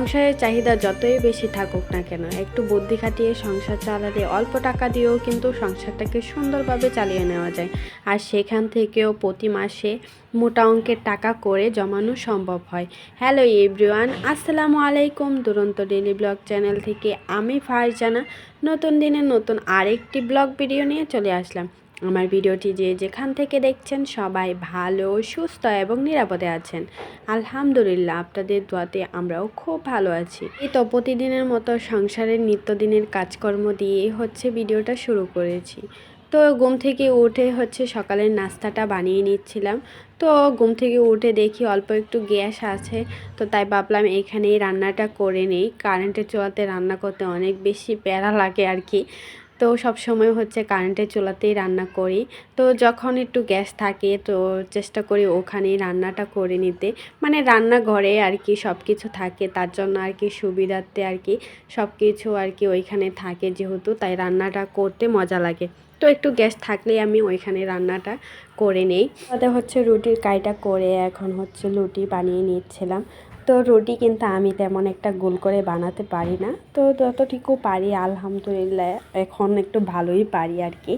সংসারের চাহিদা যতই বেশি থাকুক না কেন, একটু বুদ্ধি খাটিয়ে সংসার চালালে অল্প টাকা দিয়েও কিন্তু সংসারটাকে সুন্দরভাবে চালিয়ে নেওয়া যায়। আর সেখান থেকেও প্রতি মাসে মোটা অঙ্কের টাকা করে জমানো সম্ভব হয়। হ্যালো এভরিওয়ান, আসসালামু আলাইকুম। দুরন্ত ডেলি ব্লগ চ্যানেল থেকে আমি ফারজানা। নতুন দিনে নতুন আরেকটি ব্লগ ভিডিও নিয়ে চলে আসলাম। আমার ভিডিওটি যে যেখান থেকে দেখছেন সবাই ভালো, সুস্থ এবং নিরাপদে আছেন। আলহামদুলিল্লাহ, আপনাদের দোয়াতে আমরাও খুব ভালো আছি। এই তো প্রতিদিনের মতো সংসারের নিত্যদিনের কাজকর্ম দিয়ে হচ্ছে ভিডিওটা শুরু করেছি। তো ঘুম থেকে উঠে হচ্ছে সকালের নাস্তাটা বানিয়ে নিচ্ছিলাম। তো ঘুম থেকে উঠে দেখি অল্প একটু গ্যাস আছে। তো তাই ভাবলাম এখানেই রান্নাটা করে নেই। কারেন্টের চুলাতে রান্না করতে অনেক বেশি প্যারা লাগে আর কি। তো সব সময় হচ্ছে কারেন্টের চুলাতেই রান্না করি। তো যখন একটু গ্যাস থাকে তো চেষ্টা করি ওখানেই রান্নাটা করে নিতে। মানে রান্নাঘরে আর কি সব কিছু থাকে, তার জন্য আর কি সুবিধার্থে আর কি সব কিছু আর কি ওইখানে থাকে যেহেতু, তাই রান্নাটা করতে মজা লাগে। তো একটু গ্যাস থাকলেই আমি ওইখানে রান্নাটা করে নেই। তাতে হচ্ছে রুটির কাইটা করে এখন হচ্ছে রুটি বানিয়ে নিচ্ছিলাম। তো রুটি কিন্তু আমি তেমন একটা গোল করে বানাতে পারি না। তো যতটুকু পারি, আলহামদুলিল্লাহ, এখন একটু ভালোই পারি আর কি।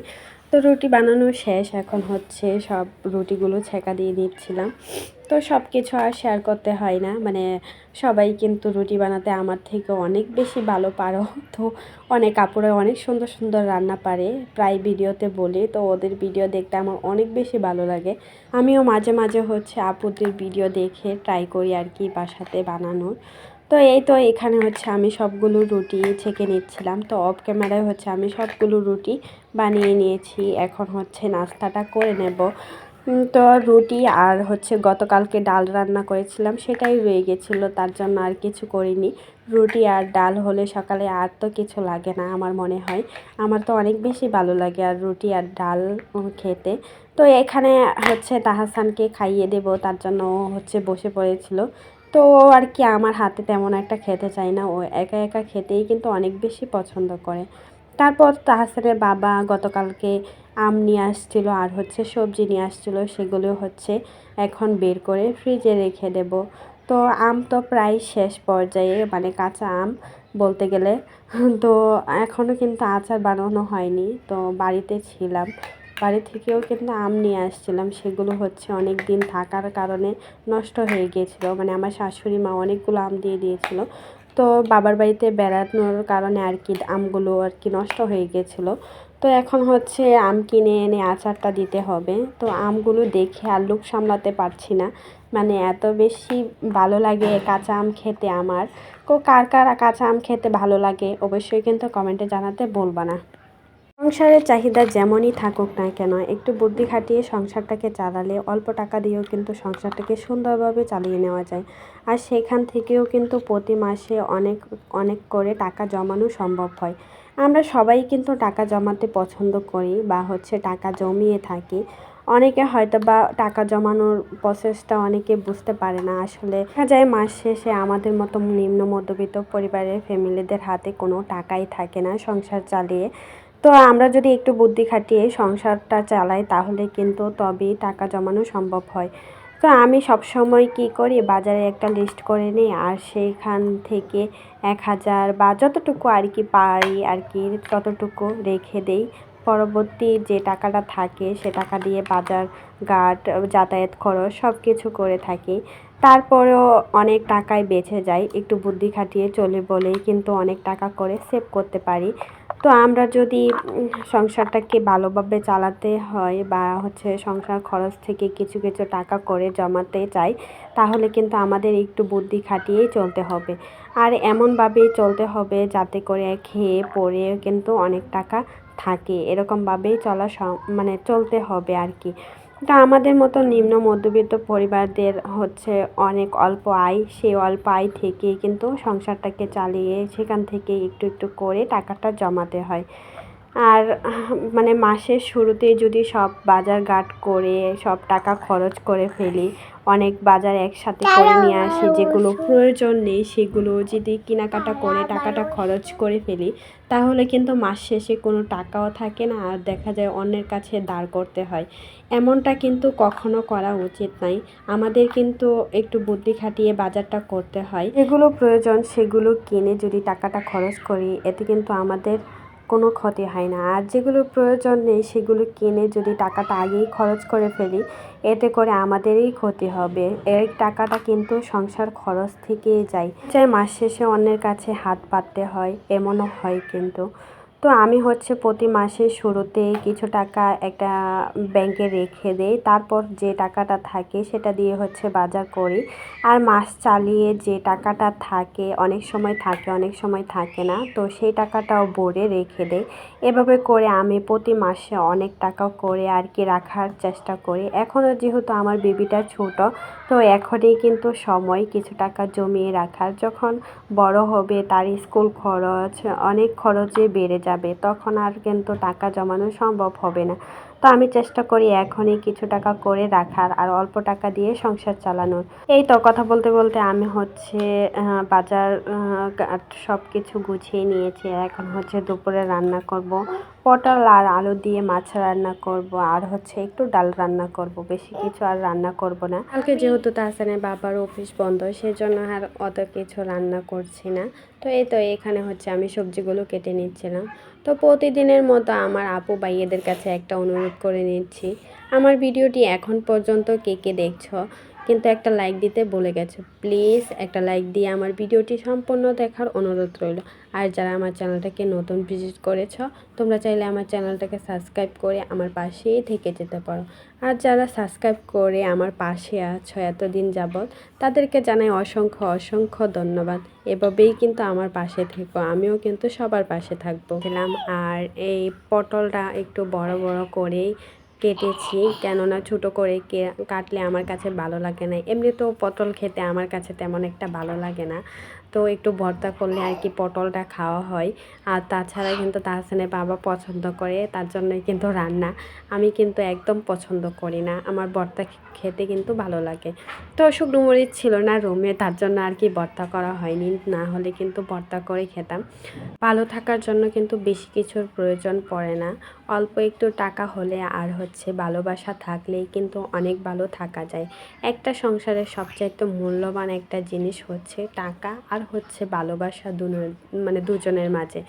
তো রুটি বানানো শেষ, এখন হচ্ছে সব রুটিগুলো ছেঁকা দিয়ে দিচ্ছিলাম। তো সব কিছু আর শেয়ার করতে হয় না মানে সবাই কিন্তু রুটি বানাতে আমার থেকে অনেক বেশি ভালো পারো। তো অনেক কাপড়ে অনেক সুন্দর সুন্দর রান্না পারে, প্রায় ভিডিওতে বলি, তো ওদের ভিডিও দেখতে আমার অনেক বেশি ভালো লাগে। আমিও মাঝে মাঝে হচ্ছে আপুদের ভিডিও দেখে ট্রাই করি আর কি বাসাতে বানানোর। তো এই তো এখানে হচ্ছে আমি সবগুলো রুটি ছেঁকে নিচ্ছিলাম। তো অফ ক্যামেরায় হচ্ছে আমি সবগুলো রুটি বানিয়ে নিয়েছি। এখন হচ্ছে নাস্তাটা করে নেব। তো রুটি আর হচ্ছে গতকালকে ডাল রান্না করেছিলাম, সেটাই রয়ে গেছিল। তার জন্য আর কিছু করিনি। রুটি আর ডাল হলে সকালে আর তো কিছু লাগে না আমার মনে হয়। আমার তো অনেক বেশি ভালো লাগে আর রুটি আর ডাল খেতে। তো এখানে হচ্ছে তাহাসানকে খাইয়ে দেব, তার জন্য হচ্ছে বসে পড়েছিল। তো আর কি আমার হাতে তেমন একটা খেতে চায় না। ও একা একা খেতেই কিন্তু অনেক বেশি পছন্দ করে। তারপর তাহাসানের বাবা গতকালকে আম নিয়ে আসছিল আর হচ্ছে সবজি নিয়ে আসছিল, সেগুলো হচ্ছে এখন বের করে ফ্রিজে রেখে দেব। তো আম তো প্রায় শেষ পর্যায়ে মানে কাঁচা আম বলতে গেলে। তো এখনও কিন্তু আচার বানানো হয়নি, তো বাড়িতে ছিলাম। বাড়ি থেকেও কিন্তু আম নিয়ে আসছিলাম। সেগুলো হচ্ছে অনেক দিন থাকার কারণে নষ্ট হয়ে গিয়েছিল। মানে আমার শাশুড়ি মা অনেকগুলো আম দিয়ে দিয়েছিল। তো বাবার বাড়িতে বেড়ানোর কারণে আর কি আমগুলো আর কি নষ্ট হয়ে গিয়েছিল। তো এখন হচ্ছে আম কিনে এনে আচারটা দিতে হবে। তো আমগুলো দেখে আর লোক সামলাতে পারছি না। মানে এত বেশি ভালো লাগে কাঁচা আম খেতে আমার। কো কার কার কাঁচা আম খেতে ভালো লাগে অবশ্যই কিন্তু কমেন্টে জানাতে বলবা না। সংসারের চাহিদা যেমনই থাকুক না কেন, একটু বুদ্ধি খাটিয়ে সংসারটাকে চালালে অল্প টাকা দিয়েও কিন্তু সংসারটাকে সুন্দরভাবে চালিয়ে নেওয়া যায়। আর সেখান থেকেও কিন্তু প্রতি মাসে অনেক অনেক করে টাকা জমানো সম্ভব হয়। আমরা সবাই কিন্তু টাকা জমাতে পছন্দ করি বা হচ্ছে টাকা জমিয়ে থাকি। অনেকে হয়তো বা টাকা জমানোর প্রসেসটা অনেকে বুঝতে পারে না। আসলে দেখা যায় মাস শেষে আমাদের মতো নিম্ন মধ্যবিত্ত পরিবারের ফ্যামিলিদের হাতে কোনো টাকাই থাকে না সংসার চালিয়ে। তো আমরা যদি একটু বুদ্ধি খাটিয়ে সংসারটা চালাই, তাহলে কিন্তু তবেই টাকা জমানো সম্ভব হয়। তো আমি সবসময় কী করি, বাজারে একটা লিস্ট করে নিই, আর সেইখান থেকে এক হাজার বা যতটুকু আর কি পারি আর কি ততটুকু রেখে দেই। পরবর্তী যে টাকাটা থাকে, সে টাকা দিয়ে বাজার ঘাট, যাতায়াত খরচ সব কিছু করে থাকি। তারপরেও অনেক টাকায় বেঁচে যায়। একটু বুদ্ধি খাটিয়ে চলে বলেই কিন্তু অনেক টাকা করে সেভ করতে পারি। তো আমরা যদি সংসারটাকে ভালোভাবে চালাতে হয় বা হচ্ছে সংসার খরচ থেকে কিছু কিছু টাকা করে জমাতে চাই, তাহলে কিন্তু আমাদের একটু বুদ্ধি খাটিয়েই চলতে হবে। আর এমনভাবেই চলতে হবে যাতে করে খেয়ে, পরে কিন্তু অনেক টাকা থাকে। এরকমভাবেই চলা মানে চলতে হবে আর কি। তা আমাদের মতো নিম্ন মধ্যবিত্ত পরিবারদের হচ্ছে অনেক অল্প আয়, সেই অল্প আয় থেকেই কিন্তু সংসারটাকে চালিয়ে সেখান থেকে একটু একটু করে টাকাটা জমাতে হয়। আর মানে মাসের শুরুতে যদি সব বাজার ঘাট করে, সব টাকা খরচ করে ফেলি, অনেক বাজার একসাথে করে নিয়ে আসি, যেগুলো প্রয়োজন নেই, সেগুলো যদি কেনাকাটা করে টাকাটা খরচ করে ফেলি, তাহলে কিন্তু মাস শেষে কোনো টাকাও থাকে না আর দেখা যায় অন্যের কাছে দাঁড় করতে হয়। এমনটা কিন্তু কখনো করা উচিত নাই। আমাদের কিন্তু একটু বুদ্ধি খাটিয়ে বাজারটা করতে হয়। যেগুলো প্রয়োজন সেগুলো কিনে যদি টাকাটা খরচ করি, এতে কিন্তু আমাদের কোনো ক্ষতি হয় না। আর যেগুলো প্রয়োজন নেই, সেগুলো কিনে যদি টাকাটা আগেই খরচ করে ফেলি, এতে করে আমাদেরই ক্ষতি হবে। এই টাকাটা কিন্তু সংসার খরচ থেকেই যায়। চাই মাস শেষে অন্যের কাছে হাত পাততে হয়, এমনও হয় কিন্তু। তো আমি হচ্ছে প্রতি মাসের শুরুতে কিছু টাকা একটা ব্যাংকে রেখে দেই। তারপর যে টাকাটা থাকে সেটা দিয়ে হচ্ছে বাজার করি। আর মাস চালিয়ে যে টাকাটা থাকে, অনেক সময় থাকে, অনেক সময় থাকে না, তো সেই টাকাটাও ভরে রেখে দেই। এভাবে করে আমি প্রতি মাসে অনেক টাকা করে আর কি রাখার চেষ্টা করি। এখনও যেহেতু আমার বেবিটা ছোট, তো এখনই কিন্তু সময় কিছু টাকা জমিয়ে রাখার। যখন বড় হবে তার স্কুল খরচ, অনেক খরচে বেড়ে যাবে, তখন আর কিন্তু টাকা জমানো সম্ভব হবে না। তো আমি চেষ্টা করি এখনই কিছু টাকা করে রাখার আর অল্প টাকা দিয়ে সংসার চালানোর। এই তো কথা বলতে বলতে আমি হচ্ছে বাজার সব কিছু গুছিয়ে নিয়েছি। এখন হচ্ছে দুপুরে রান্না করব। পটল আর আলু দিয়ে মাছ রান্না করব, আর হচ্ছে একটু ডাল রান্না করব, বেশি কিছু আর রান্না করব না। কালকে যেহেতু তাহসানের বাবার অফিস বন্ধ, সেজন্য আর অত কিছু রান্না করছি না। তো এই তো এখানে হচ্ছে আমি সবজিগুলো কেটে নিচ্ছিলাম। তো প্রতিদিনের মতো আমার আপু ভাইয়েদের কাছে একটা অনুরোধ করে নিচ্ছি। আমার ভিডিওটি এখন পর্যন্ত কে কে দেখছ? কিন্তু একটা লাইক দিতে বলে গেছে। প্লিজ একটা লাইক দিয়ে আমার ভিডিওটি সম্পূর্ণ দেখার অনুরোধ রইল। আর যারা আমার চ্যানেলটাকে নতুন ভিজিট করেছ, তোমরা চাইলে আমার চ্যানেলটাকে সাবস্ক্রাইব করে আমার পাশেই থেকে যেতে পারো। আর যারা সাবস্ক্রাইব করে আমার পাশে আছো এতদিন যাবৎ, তাদেরকে জানাই অসংখ্য অসংখ্য ধন্যবাদ। এভাবেই কিন্তু আমার পাশে থেকো, আমিও কিন্তু সবার পাশে থাকব। আর এই পটলটা একটু বড় বড় করেই কেটেছি, কেননা ছোট করে কাটলে আমার কাছে ভালো লাগে না। এমনিতেও পটল খেতে আমার কাছে তেমন একটা ভালো লাগে না। তো একটু ভর্তা করলে আর কি পটলটা খাওয়া হয়। আর তাছাড়া কিন্তু তাহসানের বাবা পছন্দ করে, তার জন্যই কিন্তু রান্না। আমি কিন্তু একদম পছন্দ করি না। আমার ভর্তা খেতে কিন্তু ভালো লাগে। তো শুকনো মরিচ ছিল না রুমে, তার জন্য আর কি ভর্তা করা হয়নি। না হলে কিন্তু ভর্তা করে খেতাম। ভালো থাকার জন্য কিন্তু বেশি কিছুর প্রয়োজন পড়ে না। অল্প একটু টাকা হলে আর হচ্ছে ভালোবাসা থাকলেই কিন্তু অনেক ভালো থাকা যায়। একটা সংসারের সবচাইতে মূল্যবান একটা জিনিস হচ্ছে টাকা আর হচ্ছে ভালোবাসা দুনের মানে দুজনের মাঝে।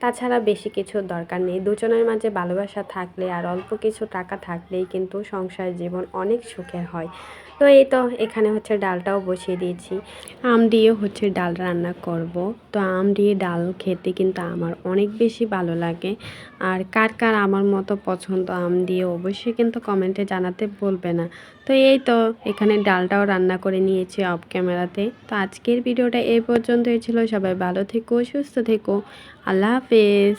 তাছাড়া বেশি কিছুর দরকার নেই। দুজনের মাঝে ভালোবাসা থাকলে আর অল্প কিছু টাকা থাকলেই কিন্তু সংসার জীবন অনেক সুখের হয়। তো এই তো এখানে হচ্ছে ডালটাও বসিয়ে দিয়েছি। আম দিয়ে হচ্ছে ডাল রান্না করব। তো আম দিয়ে ডাল খেতে কিন্তু আমার অনেক বেশি ভালো লাগে। আর কার কার আমার মতো পছন্দ আম দিয়ে অবশ্যই কিন্তু কমেন্টে জানাতে বলবে না। তো এই তো, এখানে ডালটাও রান্না করে নিয়েছি অফ ক্যামেরাতে তো আজকের ভিডিওটা এ পর্যন্তই ছিল, সবাই ভালো থেকো, সুস্থ থেকো। আল্লাহ হাফেজ।